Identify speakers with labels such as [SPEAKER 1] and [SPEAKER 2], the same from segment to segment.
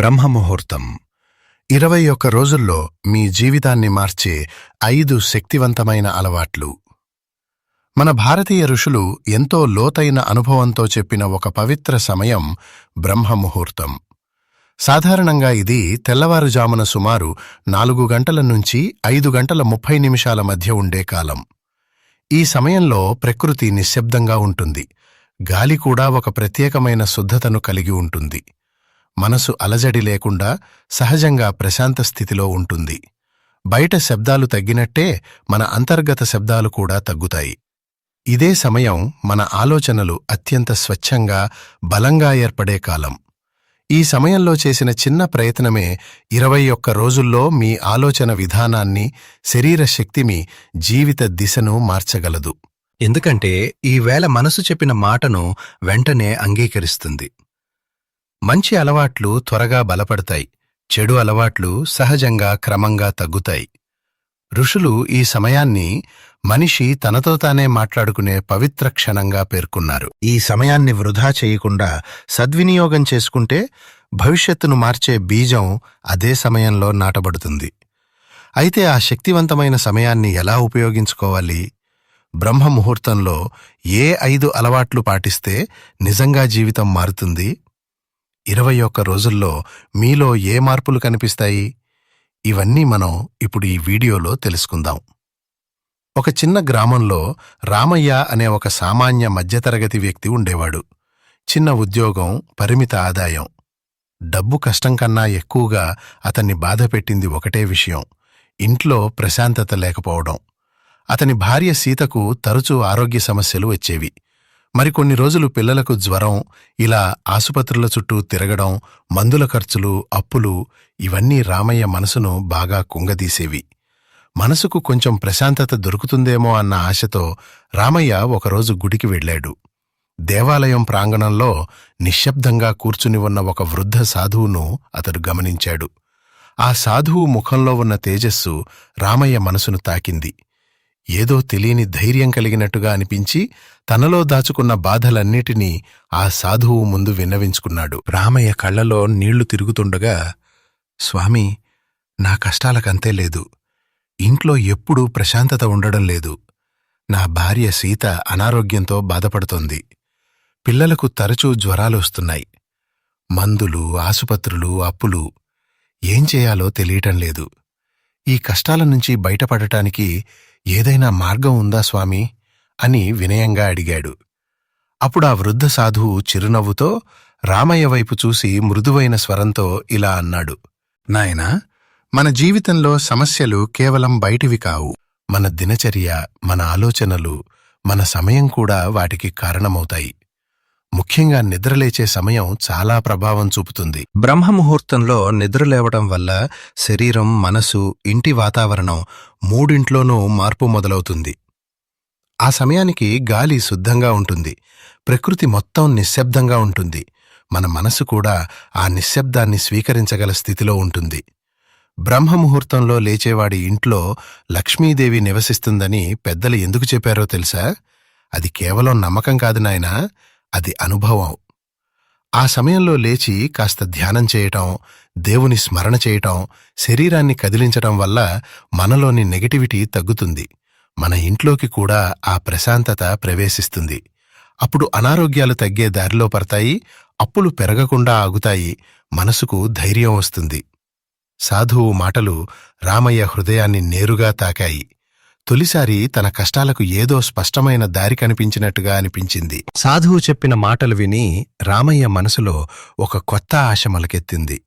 [SPEAKER 1] బ్రహ్మముహూర్తం. ఇరవై ఒక్క రోజుల్లో మీ జీవితాన్ని మార్చే ఐదు శక్తివంతమైన అలవాట్లు. మన భారతీయ ఋషులు ఎంతో లోతైన అనుభవంతో చెప్పిన ఒక పవిత్ర సమయం బ్రహ్మముహూర్తం. సాధారణంగా ఇది తెల్లవారుజామున సుమారు నాలుగు గంటల నుంచి ఐదు గంటల ముప్పై నిమిషాల మధ్య ఉండే కాలం. ఈ సమయంలో ప్రకృతి నిశ్శబ్దంగా ఉంటుంది. గాలి కూడా ఒక ప్రత్యేకమైన శుద్ధతను కలిగి ఉంటుంది. మనసు అలజడి లేకుండా సహజంగా ప్రశాంత స్థితిలో ఉంటుంది. బయట శబ్దాలు తగ్గినట్టే మన అంతర్గత శబ్దాలు కూడా తగ్గుతాయి. ఇదే సమయం మన ఆలోచనలు అత్యంత స్వచ్ఛంగా బలంగా ఏర్పడే కాలం. ఈ సమయంలో చేసిన చిన్న ప్రయత్నమే ఇరవై ఒక్క రోజుల్లో మీ ఆలోచన విధానాన్ని శరీర శక్తిమి జీవిత దిశను మార్చగలదు.
[SPEAKER 2] ఎందుకంటే ఈవేళ మనసు చెప్పిన మాటను వెంటనే అంగీకరిస్తుంది. మంచి అలవాట్లు త్వరగా బలపడతాయి. చెడు అలవాట్లు సహజంగా క్రమంగా తగ్గుతాయి. ఋషులు ఈ సమయాన్ని మనిషి తనతో తానే మాట్లాడుకునే పవిత్ర క్షణంగా పేర్కొన్నారు. ఈ సమయాన్ని వృధా చేయకుండా సద్వినియోగం చేసుకుంటే భవిష్యత్తును మార్చే బీజం అదే సమయంలో నాటబడుతుంది. అయితే ఆ శక్తివంతమైన సమయాన్ని ఎలా ఉపయోగించుకోవాలి? బ్రహ్మ ముహూర్తంలో ఏ ఐదు అలవాట్లు పాటిస్తే నిజంగా జీవితం మారుతుంది? ఇరవై ఒక్క రోజుల్లో మీలో ఏ మార్పులు కనిపిస్తాయి? ఇవన్నీ మనం ఇప్పుడు ఈ వీడియోలో తెలుసుకుందాం. ఒక చిన్న గ్రామంలో రామయ్య అనే ఒక సామాన్య మధ్యతరగతి వ్యక్తి ఉండేవాడు. చిన్న ఉద్యోగం పరిమిత ఆదాయం. డబ్బు కష్టం కన్నా ఎక్కువగా అతన్ని బాధపెట్టింది ఒకటే విషయం ఇంట్లో ప్రశాంతత లేకపోవడం. అతని భార్య సీతకు తరచూ ఆరోగ్య సమస్యలు వచ్చేవి. మరికొన్ని రోజులు పిల్లలకు జ్వరం ఇలా ఆసుపత్రుల చుట్టూ తిరగడం మందుల ఖర్చులు అప్పులు ఇవన్నీ రామయ్య మనసును బాగా కుంగదీసేవి. మనసుకు కొంచెం ప్రశాంతత దొరుకుతుందేమో అన్న ఆశతో రామయ్య ఒకరోజు గుడికి వెళ్ళాడు. దేవాలయం ప్రాంగణంలో నిశ్శబ్దంగా కూర్చుని ఉన్న ఒక వృద్ధ సాధువును అతడు గమనించాడు. ఆ సాధువు ముఖంలో ఉన్న తేజస్సు రామయ్య మనసును తాకింది. ఏదో తెలియని ధైర్యం కలిగినట్టుగా అనిపించి తనలో దాచుకున్న బాధలన్నిటినీ ఆ సాధువు ముందు విన్నవించుకున్నాడు. రామయ్య కళ్ళలో నీళ్ళు తిరుగుతుండగా స్వామి నా కష్టాలకంతే లేదు. ఇంట్లో ఎప్పుడూ ప్రశాంతత ఉండడం లేదు. నా భార్య సీత అనారోగ్యంతో బాధపడుతోంది. పిల్లలకు తరచూ జ్వరాలొస్తున్నాయి మందులు ఆసుపత్రులు అప్పులు ఏం చేయాలో తెలియటం లేదు. ఈ కష్టాల నుంచి బయటపడటానికి ఏదైనా మార్గం ఉందా స్వామి? అని వినయంగా అడిగాడు. అప్పుడు ఆ వృద్ధ సాధువు చిరునవ్వుతో రామయ్య వైపు చూసి మృదువైన స్వరంతో ఇలా అన్నాడు. నాయనా మన జీవితంలో సమస్యలు కేవలం బయటివి కావు. మన దినచర్య మన ఆలోచనలు మన సమయం కూడా వాటికి కారణమవుతాయి. ముఖ్యంగా నిద్రలేచే సమయం చాలా ప్రభావం చూపుతుంది. బ్రహ్మముహూర్తంలో నిద్రలేవడం వల్ల శరీరం మనసు ఇంటి వాతావరణం మూడింట్లోనూ మార్పు మొదలవుతుంది. ఆ సమయానికి గాలి శుద్ధంగా ఉంటుంది. ప్రకృతి మొత్తం నిశ్శబ్దంగా ఉంటుంది. మన మనసు కూడా ఆ నిశ్శబ్దాన్ని స్వీకరించగల స్థితిలో ఉంటుంది. బ్రహ్మముహూర్తంలో లేచేవాడి ఇంట్లో లక్ష్మీదేవి నివసిస్తుందని పెద్దలు ఎందుకు చెప్పారో తెలుసా? అది కేవలం నమ్మకం కాదు నాయనా. అది అనుభవం. ఆ సమయంలో లేచి కాస్త ధ్యానం చేయటం దేవుని స్మరణ చేయటం శరీరాన్ని కదిలించటం వల్ల మనలోని నెగటివిటీ తగ్గుతుంది. మన ఇంట్లోకి కూడా ఆ ప్రశాంతత ప్రవేశిస్తుంది. అప్పుడు అనారోగ్యాలు తగ్గే దారిలో పడతాయి అప్పులు పెరగకుండా ఆగుతాయి మనసుకు ధైర్యం వస్తుంది. సాధువు మాటలు రామయ్య హృదయాన్ని నేరుగా తాకాయి. తొలిసారి తన కష్టాలకు ఏదో స్పష్టమైన దారి కనిపించినట్టుగా అనిపించింది. సాధువు చెప్పిన మాటలు విని రామయ్య మనసులో ఒక కొత్త ఆశ మొలకెత్తింది.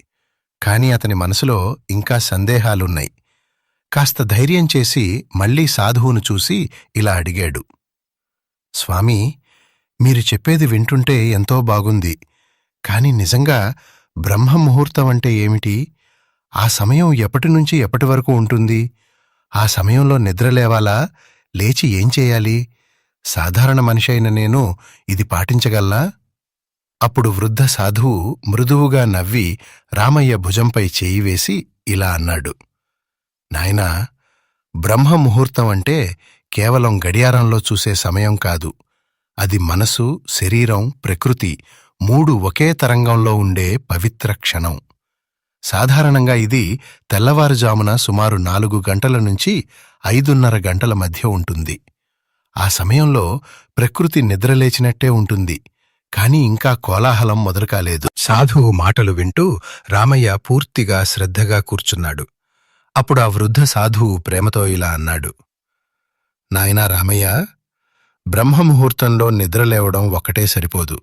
[SPEAKER 2] కాని అతని మనసులో ఇంకా సందేహాలున్నాయి. కాస్త ధైర్యం చేసి మళ్ళీ సాధువును చూసి ఇలా అడిగాడు. స్వామీ మీరు చెప్పేది వింటుంటే ఎంతో బాగుంది. కాని నిజంగా బ్రహ్మముహూర్తం అంటే ఏమిటి? ఆ సమయం ఎప్పటినుంచి ఎప్పటి వరకు ఉంటుంది? ఆ సమయంలో నిద్రలేవాలా లేచి ఏం చేయాలి? సాధారణ మనిషి అయిన నేను ఇది పాటించగల్లా అప్పుడు వృద్ధ సాధువు మృదువుగా నవ్వి రామయ్య భుజంపై చేయి వేసి ఇలా అన్నాడు. నాయనా బ్రహ్మముహూర్తం అంటే కేవలం గడియారంలో చూసే సమయం కాదు. అది మనసు శరీరం ప్రకృతి మూడు ఒకే తరంగంలో ఉండే పవిత్ర క్షణం.
[SPEAKER 1] సాధారణంగా ఇది తెల్లవారుజామున సుమారు నాలుగు గంటల నుంచి ఐదున్నర గంటల మధ్య ఉంటుంది. ఆ సమయంలో ప్రకృతి నిద్రలేచినట్టే ఉంటుంది. కాని ఇంకా కోలాహలం మొదలుకాలేదు.
[SPEAKER 2] సాధువు మాటలు వింటూ రామయ్య పూర్తిగా శ్రద్ధగా కూర్చున్నాడు. అప్పుడు ఆ వృద్ధ సాధువు ప్రేమతో ఇలా అన్నాడు.
[SPEAKER 1] నాయనా రామయ్య బ్రహ్మముహూర్తంలో నిద్రలేవడం ఒక్కటే సరిపోదు.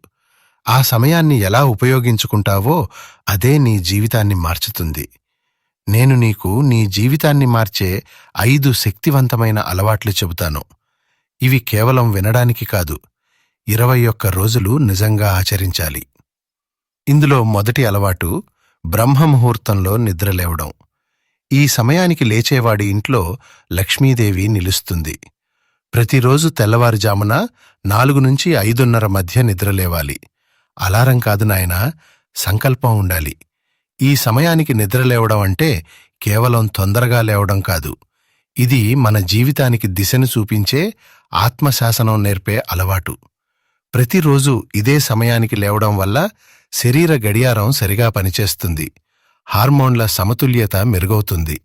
[SPEAKER 1] ఆ సమయాన్ని ఎలా ఉపయోగించుకుంటావో అదే నీ జీవితాన్ని మార్చుతుంది. నేను నీకు నీ జీవితాన్ని మార్చే ఐదు శక్తివంతమైన అలవాట్లు చెబుతాను. ఇవి కేవలం వినడానికి కాదు ఇరవై ఒక్క రోజులు నిజంగా ఆచరించాలి. ఇందులో మొదటి అలవాటు బ్రహ్మముహూర్తంలో నిద్రలేవడం ఈ సమయానికి లేచేవాడి ఇంట్లో లక్ష్మీదేవి నిలుస్తుంది. ప్రతిరోజు తెల్లవారుజామున నాలుగు నుంచి ఐదున్నర మధ్య నిద్రలేవాలి అలారం కాదు నాయనా సంకల్పం ఉండాలి. ఈ సమయానికి నిద్రలేవడం అంటే కేవలం తొందరగా లేవడం కాదు. ఇది మన జీవితానికి దిశను చూపించే ఆత్మశాసనం నేర్పే అలవాటు. ప్రతిరోజు ఇదే సమయానికి లేవడం వల్ల శరీర గడియారం సరిగా పనిచేస్తుంది. హార్మోన్ల సమతుల్యత మెరుగవుతుంది.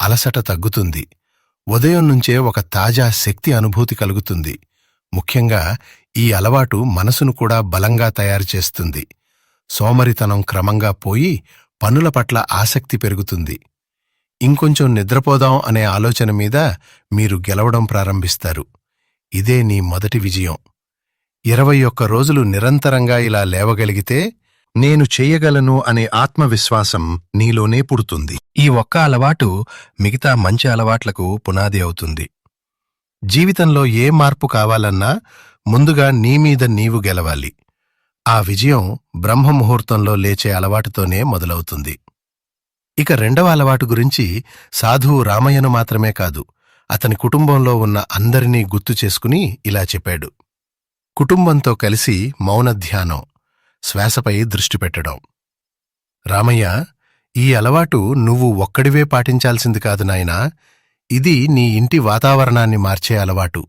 [SPEAKER 1] అలసట తగ్గుతుంది. ఉదయం నుంచే ఒక తాజా శక్తి అనుభూతి కలుగుతుంది. ముఖ్యంగా ఈ అలవాటు మనసును కూడా బలంగా తయారు చేస్తుంది. సోమరితనం క్రమంగా పోయి పనుల పట్ల ఆసక్తి పెరుగుతుంది. ఇంకొంచెం నిద్రపోదాం అనే ఆలోచన మీద మీరు గెలవడం ప్రారంభిస్తారు. ఇదే నీ మొదటి విజయం. ఇరవై ఒక్క రోజులు నిరంతరంగా ఇలా లేవగలిగితే నేను చెయ్యగలను అనే ఆత్మవిశ్వాసం నీలోనే పుడుతుంది. ఈ ఒక్క అలవాటు మిగతా మంచి అలవాట్లకు పునాది అవుతుంది. జీవితంలో ఏ మార్పు కావాలన్నా ముందుగా నీమీద నీవు గెలవాలి. ఆ విజయం బ్రహ్మముహూర్తంలో లేచే అలవాటుతోనే మొదలవుతుంది. ఇక రెండవ అలవాటు గురించి సాధువు రామయ్యను మాత్రమే కాదు అతని కుటుంబంలో ఉన్న అందరినీ గుర్తు చేసుకుని ఇలా చెప్పాడు. కుటుంబంతో కలిసి మౌన ధ్యానం శ్వాసపై దృష్టి పెట్టడం. రామయ్య ఈ అలవాటు నువ్వు ఒక్కడివే పాటించాల్సింది కాదు నాయనా ఇది నీ ఇంటి వాతావరణాన్ని మార్చే అలవాటు.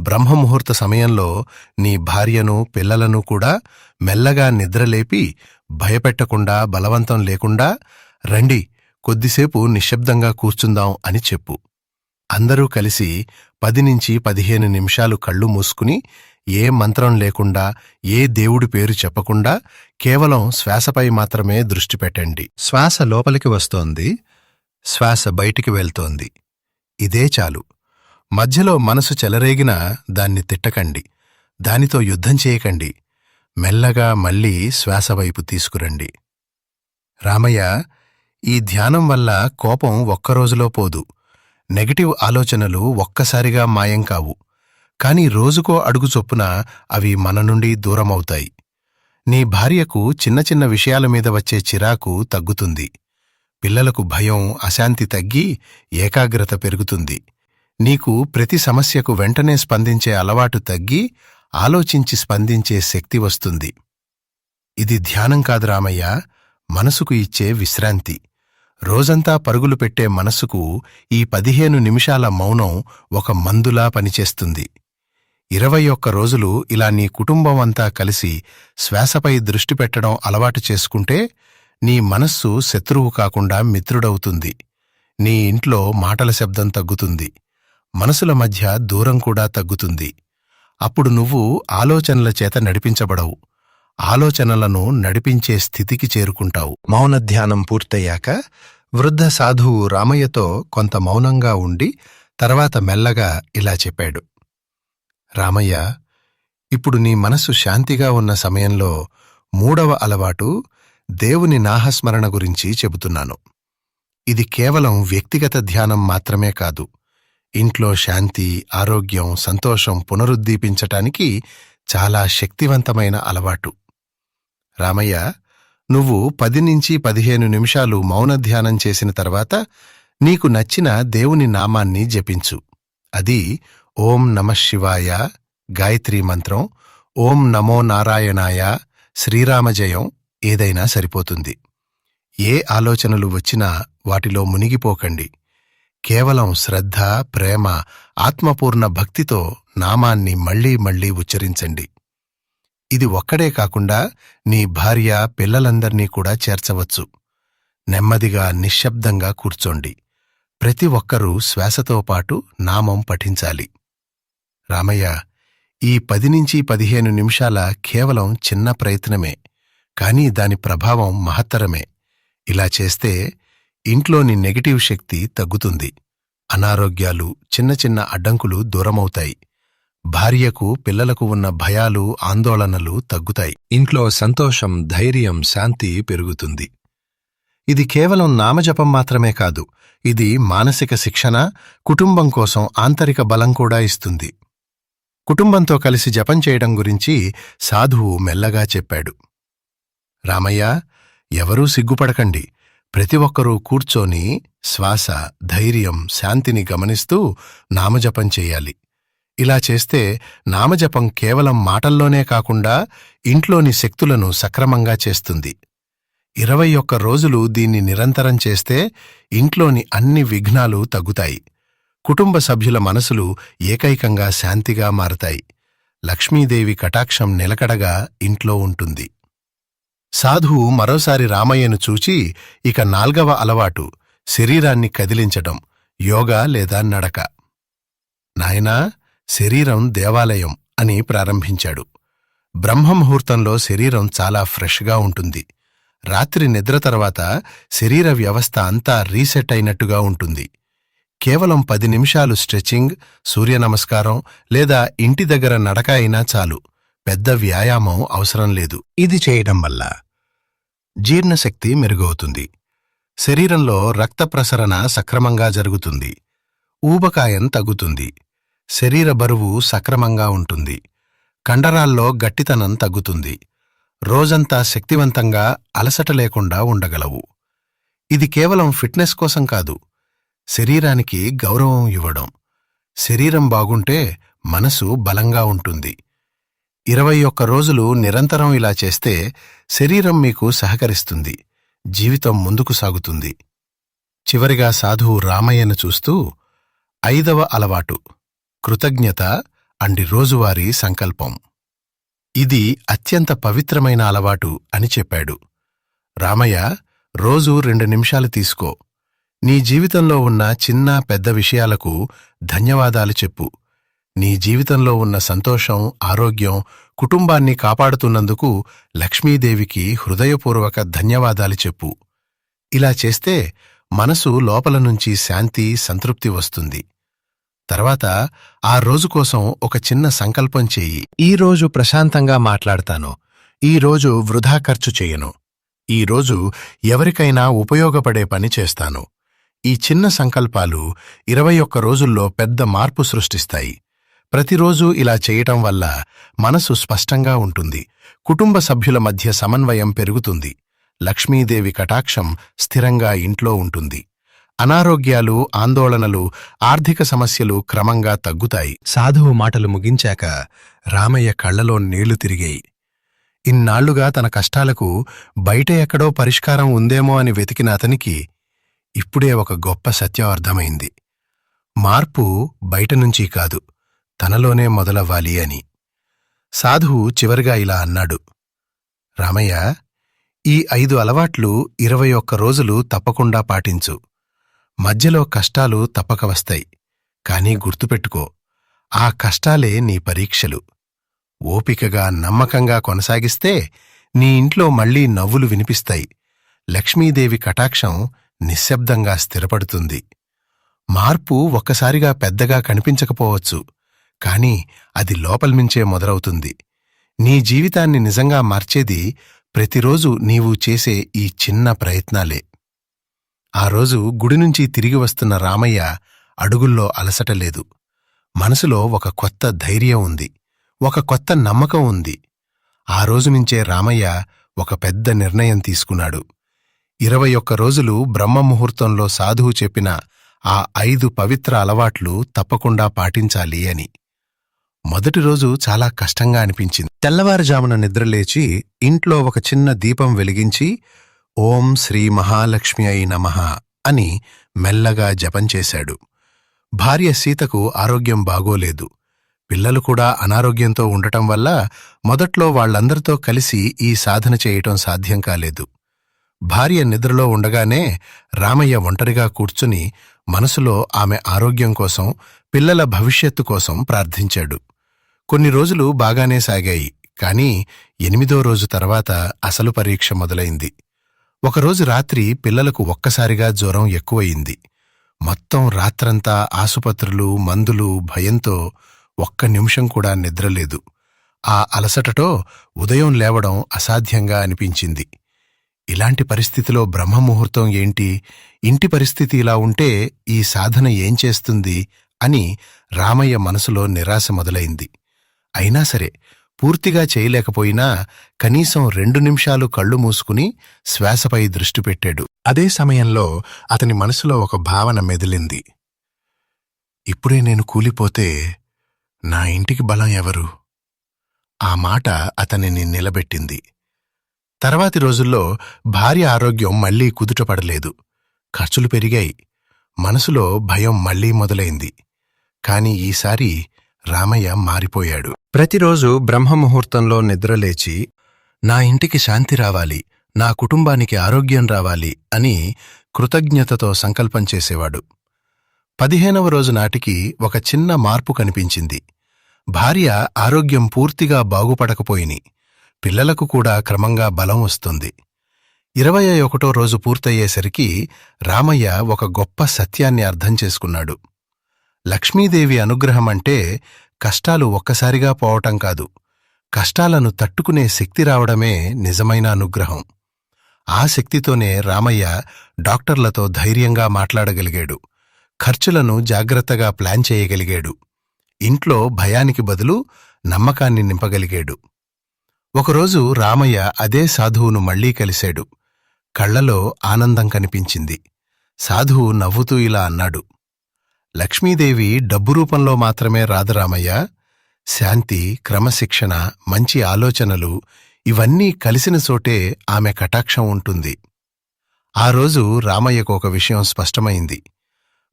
[SPEAKER 1] బ్రహ్మముహూర్త సమయంలో నీ భార్యను పిల్లలను కూడా మెల్లగా నిద్రలేపి భయపెట్టకుండా బలవంతం లేకుండా రండి కొద్దిసేపు నిశ్శబ్దంగా కూర్చుందాం అని చెప్పు. అందరూ కలిసి పది నుంచి పదిహేను నిమిషాలు కళ్ళు మూసుకుని ఏ మంత్రం లేకుండా ఏ దేవుడి పేరు చెప్పకుండా కేవలం శ్వాసపై మాత్రమే దృష్టి పెట్టండి. శ్వాస లోపలికి వస్తోంది. శ్వాస బయటికి వెళ్తోంది. ఇదే చాలు. మధ్యలో మనసు చెలరేగినా దాన్ని తిట్టకండి. దానితో యుద్ధం చేయకండి. మెల్లగా మళ్ళీ శ్వాసవైపు తీసుకురండి. రామయ్య ఈ ధ్యానం వల్ల కోపం ఒక్కరోజులో పోదు. నెగటివ్ ఆలోచనలు ఒక్కసారిగా మాయం కావు. కాని రోజుకో అడుగు చొప్పున అవి మన నుండి దూరమవుతాయి. నీ భార్యకు చిన్న చిన్న విషయాల మీద వచ్చే చిరాకు తగ్గుతుంది. పిల్లలకు భయం అశాంతి తగ్గి ఏకాగ్రత పెరుగుతుంది. నీకు ప్రతి సమస్యకు వెంటనే స్పందించే అలవాటు తగ్గి ఆలోచించి స్పందించే శక్తి వస్తుంది. ఇది ధ్యానం కాదు రామయ్య మనసుకు ఇచ్చే విశ్రాంతి. రోజంతా పరుగులు పెట్టే మనసుకు ఈ పదిహేను నిమిషాల మౌనం ఒక మందులా పనిచేస్తుంది. ఇరవై ఒక్క రోజులు ఇలా నీ కుటుంబం అంతా కలిసి శ్వాసపై దృష్టి పెట్టడం అలవాటు చేసుకుంటే నీ మనస్సు శత్రువు కాకుండా మిత్రుడవుతుంది. నీ ఇంట్లో మాటల శబ్దం తగ్గుతుంది. మనసుల మధ్య దూరం కూడా తగ్గుతుంది. అప్పుడు నువ్వు ఆలోచనల చేత నడిపించబడవు. ఆలోచనలను నడిపించే స్థితికి చేరుకుంటావు. మౌన ధ్యానం పూర్తయ్యాక వృద్ధ సాధువు రామయ్యతో కొంత మౌనంగా ఉండి తర్వాత మెల్లగా ఇలా చెప్పాడు. రామయ్య ఇప్పుడు నీ మనసు శాంతిగా ఉన్న సమయంలో మూడవ అలవాటు దేవుని నాహస్మరణ గురించి చెబుతున్నాను. ఇది కేవలం వ్యక్తిగత ధ్యానం మాత్రమే కాదు. ఇంట్లో శాంతి ఆరోగ్యం సంతోషం పునరుద్దీపించటానికి చాలా శక్తివంతమైన అలవాటు. రామయ్య నువ్వు పది నుంచి పదిహేను నిమిషాలు మౌన ధ్యానం చేసిన తర్వాత నీకు నచ్చిన దేవుని నామాన్ని జపించు. అది ఓం నమ శివాయ గాయత్రీ మంత్రం ఓం నమో నారాయణాయ శ్రీరామజయం ఏదైనా సరిపోతుంది. ఏ ఆలోచనలు వచ్చినా వాటిలో మునిగిపోకండి. కేవలం శ్రద్ధ ప్రేమ ఆత్మపూర్ణ భక్తితో నామాన్ని మళ్ళీ మళ్ళీ ఉచ్చరించండి. ఇది ఒక్కడే కాకుండా నీ భార్య పిల్లలందర్నీ కూడా చేర్చవచ్చు.
[SPEAKER 2] నెమ్మదిగా నిశ్శబ్దంగా కూర్చోండి. ప్రతి ఒక్కరూ శ్వాసతో పాటు నామం పఠించాలి. రామయ్య ఈ పది నుంచి పదిహేను నిమిషాల కేవలం చిన్న ప్రయత్నమే. కానీ దాని ప్రభావం మహత్తరమే. ఇలా చేస్తే ఇంట్లోని నెగటివ్ శక్తి తగ్గుతుంది. అనారోగ్యాలు చిన్న చిన్న అడ్డంకులు దూరమవుతాయి. భార్యకు పిల్లలకు ఉన్న భయాలు ఆందోళనలు తగ్గుతాయి. ఇంట్లో సంతోషం ధైర్యం శాంతి పెరుగుతుంది. ఇది కేవలం నామజపం మాత్రమే కాదు ఇది మానసిక శిక్షణ కుటుంబం కోసం ఆంతరిక బలం కూడా ఇస్తుంది. కుటుంబంతో కలిసి జపం చేయడం గురించి సాధువు మెల్లగా చెప్పాడు. రామయ్య ఎవరూ సిగ్గుపడకండి. ప్రతి ఒక్కరూ కూర్చొని శ్వాస ధైర్యం శాంతిని గమనిస్తూ నామజపం చేయాలి. ఇలా చేస్తే నామజపం కేవలం మాటల్లోనే కాకుండా ఇంట్లోని శక్తులను సక్రమంగా చేస్తుంది. ఇరవై ఒక్క రోజులు దీన్ని నిరంతరం చేస్తే ఇంట్లోని అన్ని విఘ్నాలు తగ్గుతాయి. కుటుంబ సభ్యుల మనసులు ఏకైకంగా శాంతిగా మారతాయి. లక్ష్మీదేవి కటాక్షం నిలకడగా ఇంట్లో ఉంటుంది. సాధువు మరోసారి రామయ్యను చూచి ఇక నాల్గవ అలవాటు శరీరాన్ని కదిలించటం యోగా లేదా నడక. నాయనా శరీరం దేవాలయం అని ప్రారంభించాడు. బ్రహ్మముహూర్తంలో శరీరం చాలా ఫ్రెష్గా ఉంటుంది. రాత్రి నిద్ర తర్వాత శరీర వ్యవస్థ అంతా రీసెట్ అయినట్టుగా ఉంటుంది. కేవలం పది నిమిషాలు స్ట్రెచింగ్ సూర్య నమస్కారం లేదా ఇంటి దగ్గర నడక అయినా చాలు. పెద్ద వ్యాయామం అవసరం లేదు. ఇది చేయడం వల్ల జీర్ణశక్తి మెరుగవుతుంది. శరీరంలో రక్త ప్రసరణ సక్రమంగా జరుగుతుంది. ఊబకాయం తగ్గుతుంది. శరీర బరువు సక్రమంగా ఉంటుంది. కండరాల్లో గట్టితనం తగ్గుతుంది. రోజంతా శక్తివంతంగా అలసట లేకుండా ఉండగలవు. ఇది కేవలం ఫిట్నెస్ కోసం కాదు శరీరానికి గౌరవం ఇవ్వడం. శరీరం బాగుంటే మనసు బలంగా ఉంటుంది. ఇరవై ఒక్క రోజులు నిరంతరం ఇలా చేస్తే శరీరం మీకు సహకరిస్తుంది. జీవితం ముందుకు సాగుతుంది. చివరిగా సాధువు రామయ్యను చూస్తూ ఐదవ అలవాటు కృతజ్ఞత అండి రోజువారీ సంకల్పం. ఇది అత్యంత పవిత్రమైన అలవాటు అని చెప్పాడు. రామయ్య రోజు రెండు నిమిషాలు తీసుకో. నీ జీవితంలో ఉన్న చిన్న పెద్ద విషయాలకు ధన్యవాదాలు చెప్పు. నీ జీవితంలో ఉన్న సంతోషం ఆరోగ్యం కుటుంబాన్ని కాపాడుతున్నందుకు లక్ష్మీదేవికి హృదయపూర్వక ధన్యవాదాలు చెప్పు. ఇలా చేస్తే మనసు లోపల నుంచి శాంతి సంతృప్తి వస్తుంది. తర్వాత ఆ రోజు కోసం ఒక చిన్న సంకల్పం చేయి. ఈ రోజు ప్రశాంతంగా మాట్లాడతాను. ఈ రోజు వృధా ఖర్చు చేయను. ఈ రోజు ఎవరికైనా ఉపయోగపడే పని చేస్తాను. ఈ చిన్న సంకల్పాలు ఇరవై ఒక్క రోజుల్లో పెద్ద మార్పు సృష్టిస్తాయి. ప్రతిరోజూ ఇలా చేయటం వల్ల మనసు స్పష్టంగా ఉంటుంది. కుటుంబ సభ్యుల మధ్య సమన్వయం పెరుగుతుంది. లక్ష్మీదేవి కటాక్షం స్థిరంగా ఇంట్లో ఉంటుంది. అనారోగ్యాలు ఆందోళనలు ఆర్థిక సమస్యలు క్రమంగా తగ్గుతాయి. సాధువు మాటలు ముగించాక రామయ్య కళ్ళలో నీళ్ళు తిరిగాయి. ఇన్నాళ్ళుగా తన కష్టాలకు బయట ఎక్కడో పరిష్కారం ఉందేమో అని వెతికిన అతనికి ఇప్పుడే ఒక గొప్ప సత్యం అర్థమైంది మార్పు బయట నుంచి కాదు. తనలోనే మొదలవ్వాలి అని. సాధువు చివరిగా ఇలా అన్నాడు. రామయ్య ఈ ఐదు అలవాట్లు ఇరవై ఒక్క రోజులు తప్పకుండా పాటించు. మధ్యలో కష్టాలు తప్పక వస్తాయి. కానీ గుర్తుపెట్టుకో ఆ కష్టాలే నీ పరీక్షలు. ఓపికగా నమ్మకంగా కొనసాగిస్తే నీ ఇంట్లో మళ్ళీ నవ్వులు వినిపిస్తాయి. లక్ష్మీదేవి కటాక్షం నిశ్శబ్దంగా స్థిరపడుతుంది. మార్పు ఒక్కసారిగా పెద్దగా కనిపించకపోవచ్చు. కాని అది లోపల్మించే మొదలవుతుంది. నీ జీవితాన్ని నిజంగా మార్చేది ప్రతిరోజు నీవు చేసే ఈ చిన్న ప్రయత్నాలే. ఆ రోజు గుడి నుంచి తిరిగి వస్తున్న రామయ్య అడుగుల్లో అలసట లేదు. మనసులో ఒక కొత్త ధైర్యం ఉంది. ఒక కొత్త నమ్మకం ఉంది. ఆ రోజు నుంచే రామయ్య ఒక పెద్ద నిర్ణయం తీసుకున్నాడు. ఇరవై ఒక్క రోజులు బ్రహ్మముహూర్తంలో సాధువు చెప్పిన ఆ ఐదు పవిత్ర అలవాట్లు తప్పకుండా పాటించాలి అని. మొదటి రోజు చాలా కష్టంగా అనిపించింది. తెల్లవారుజామున నిద్రలేచి ఇంట్లో ఒక చిన్న దీపం వెలిగించి ఓం శ్రీ మహాలక్ష్మి అయి నమః అని మెల్లగా జపం చేశాడు. భార్య సీతకు ఆరోగ్యం బాగోలేదు. పిల్లలు కూడా అనారోగ్యంతో ఉండటం వల్ల మొదట్లో వాళ్ళందరితో కలిసి ఈ సాధన చేయటం సాధ్యం కాలేదు.
[SPEAKER 1] భార్య నిద్రలో ఉండగానే రామయ్య ఒంటరిగా కూర్చుని మనసులో ఆమె ఆరోగ్యం కోసం పిల్లల భవిష్యత్తు కోసం ప్రార్థించాడు. కొన్ని రోజులు బాగానే సాగాయి కాని ఎనిమిదో రోజు తర్వాత అసలు పరీక్ష మొదలైంది. ఒకరోజు రాత్రి పిల్లలకు ఒక్కసారిగా జ్వరం ఎక్కువయింది. మొత్తం రాత్రంతా ఆసుపత్రులు మందులు భయంతో ఒక్క నిమిషం కూడా నిద్రలేదు. ఆ అలసటతో ఉదయం లేవడం అసాధ్యంగా అనిపించింది. ఇలాంటి పరిస్థితిలో బ్రహ్మముహూర్తం ఏంటి? ఇంటి పరిస్థితి ఇలా ఉంటే ఈ సాధన ఏం చేస్తుంది? అని రామయ్య మనసులో నిరాశ మొదలైంది. అయినా సరే పూర్తిగా చేయలేకపోయినా కనీసం రెండు నిమిషాలు కళ్ళు మూసుకుని శ్వాసపై దృష్టి పెట్టాడు. అదే సమయంలో అతని మనసులో ఒక భావన మెదిలింది. ఇప్పుడే నేను కూలిపోతే నా ఇంటికి బలం ఎవరు? ఆ మాట అతనిని నిలబెట్టింది. తర్వాతి రోజుల్లో భార్య ఆరోగ్యం మళ్ళీ కుదుటపడలేదు. ఖర్చులు పెరిగాయి. మనసులో భయం మళ్ళీ మొదలైంది. కాని ఈసారి రామయ్య మారిపోయాడు. ప్రతిరోజు బ్రహ్మముహూర్తంలో నిద్రలేచి నా ఇంటికి శాంతి రావాలి నా కుటుంబానికి ఆరోగ్యం రావాలి అని కృతజ్ఞతతో సంకల్పం చేసేవాడు. పదిహేనవ రోజు నాటికి ఒక చిన్న మార్పు కనిపించింది. భార్య ఆరోగ్యం పూర్తిగా బాగుపడకపోయిని పిల్లలకు కూడా క్రమంగా బలం వస్తుంది. ఇరవై ఒకటో రోజు పూర్తయ్యేసరికి రామయ్య ఒక గొప్ప సత్యాన్ని అర్థం చేసుకున్నాడు. లక్ష్మీదేవి అనుగ్రహమంటే కష్టాలు ఒక్కసారిగా పోవటం కాదు. కష్టాలను తట్టుకునే శక్తి రావడమే నిజమైన అనుగ్రహం. ఆ శక్తితోనే రామయ్య డాక్టర్లతో ధైర్యంగా మాట్లాడగలిగాడు. ఖర్చులను జాగ్రత్తగా ప్లాన్ చేయగలిగాడు. ఇంట్లో భయానికి బదులు నమ్మకాన్ని నింపగలిగాడు. ఒకరోజు రామయ్య అదే సాధువును మళ్ళీ కలిశాడు. కళ్ళలో ఆనందం కనిపించింది. సాధువు నవ్వుతూ ఇలా అన్నాడు. లక్ష్మీదేవి డబ్బు రూపంలో మాత్రమే రాదురామయ్య శాంతి క్రమశిక్షణ మంచి ఆలోచనలు ఇవన్నీ కలిసిన చోటే ఆమె కటాక్షం ఉంటుంది. ఆ రోజు రామయ్యకు ఒక విషయం స్పష్టమైంది.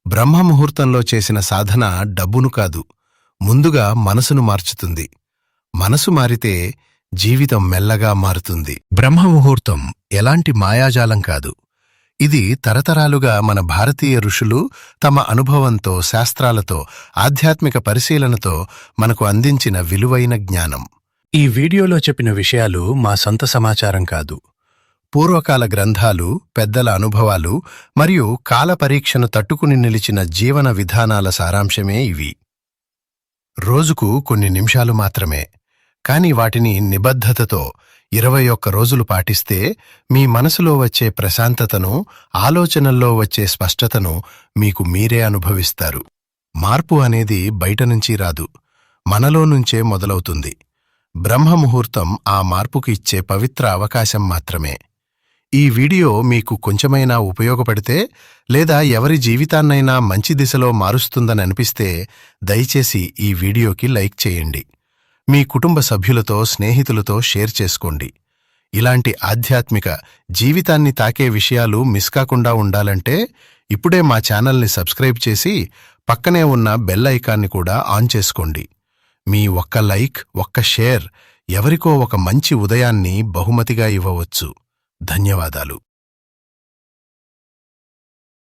[SPEAKER 1] బ్రహ్మముహూర్తంలో చేసిన సాధన డబ్బును కాదు ముందుగా మనసును మార్చుతుంది. మనసు మారితే జీవితం మెల్లగా మారుతుంది. బ్రహ్మముహూర్తం ఎలాంటి మాయాజాలం కాదు. ఇది తరతరాలుగా మన భారతీయ ఋషులు తమ అనుభవంతో శాస్త్రాలతో ఆధ్యాత్మిక పరిశీలనతో మనకు అందించిన విలువైన జ్ఞానం. ఈ వీడియోలో చెప్పిన విషయాలు మా సొంత సమాచారం కాదు. పూర్వకాల గ్రంథాలు పెద్దల అనుభవాలు మరియు కాల పరీక్షను తట్టుకుని నిలిచిన జీవన విధానాల సారాంశమే ఇవి. రోజుకు కొన్ని నిమిషాలు మాత్రమే కాని వాటిని నిబద్ధతతో ఇరవై ఒక్క రోజులు పాటిస్తే మీ మనసులో వచ్చే ప్రశాంతతను ఆలోచనల్లో వచ్చే స్పష్టతను మీకు మీరే అనుభవిస్తారు. మార్పు అనేది బయట నుంచి రాదు. మనలో నుంచే మొదలవుతుంది. బ్రహ్మముహూర్తం ఆ మార్పుకు ఇచ్చే పవిత్ర అవకాశం మాత్రమే. ఈ వీడియో మీకు కొంచెమైనా ఉపయోగపడితే లేదా ఎవరి జీవితాన్నైనా మంచి దిశలో మారుస్తుందని అనిపిస్తే దయచేసి ఈ వీడియోకి లైక్ చేయండి. మీ కుటుంబ సభ్యులతో స్నేహితులతో షేర్ చేసుకోండి. ఇలాంటి ఆధ్యాత్మిక జీవితాన్ని తాకే విషయాలు మిస్ కాకుండా ఉండాలంటే ఇప్పుడే మా ఛానల్ని సబ్స్క్రైబ్ చేసి పక్కనే ఉన్న బెల్ ఐకాన్ని కూడా ఆన్ చేసుకోండి. మీ ఒక్క లైక్ ఒక్క షేర్ ఎవరికో ఒక మంచి ఉదయాన్ని బహుమతిగా ఇవ్వవచ్చు. ధన్యవాదాలు.